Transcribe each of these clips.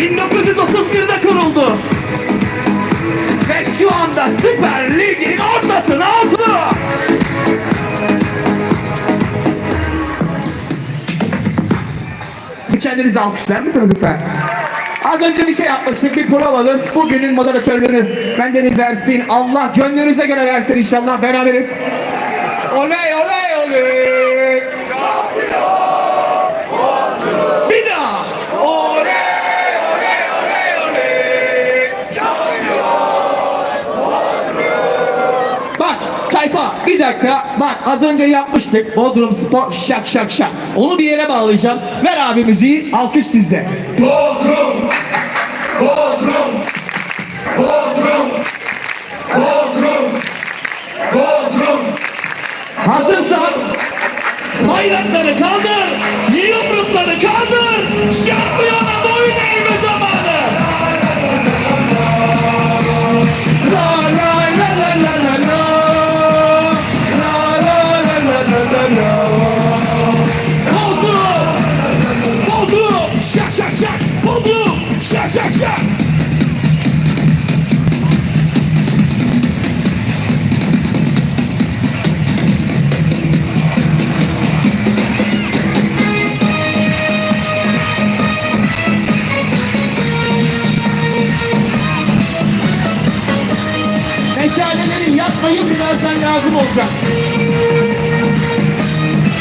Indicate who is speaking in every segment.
Speaker 1: 1931'de kuruldu. Ve şu anda Süper Lig'in ortasına aldı. Kendinizi alkışlar mısınız lütfen? Az önce bir şey yapmıştık, bir provalı. Bugünün moderatörlüğünü bendeniz Ersin. Allah gönlünüze göre versin inşallah beraberiz. Oley oley. Bir dakika bak az önce yapmıştık. Bodrum Spor şak şak şak. Onu bir yere bağlayacağım. Ver abi müziği alkış sizde.
Speaker 2: Bodrum, Bodrum, Bodrum, Bodrum, Bodrum.
Speaker 1: hazırsan bayrakları kaldır yumrukları kaldır Meşaleleri yakmayın birazdan lazım olacak.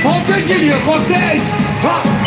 Speaker 1: Kortej geliyor ha ha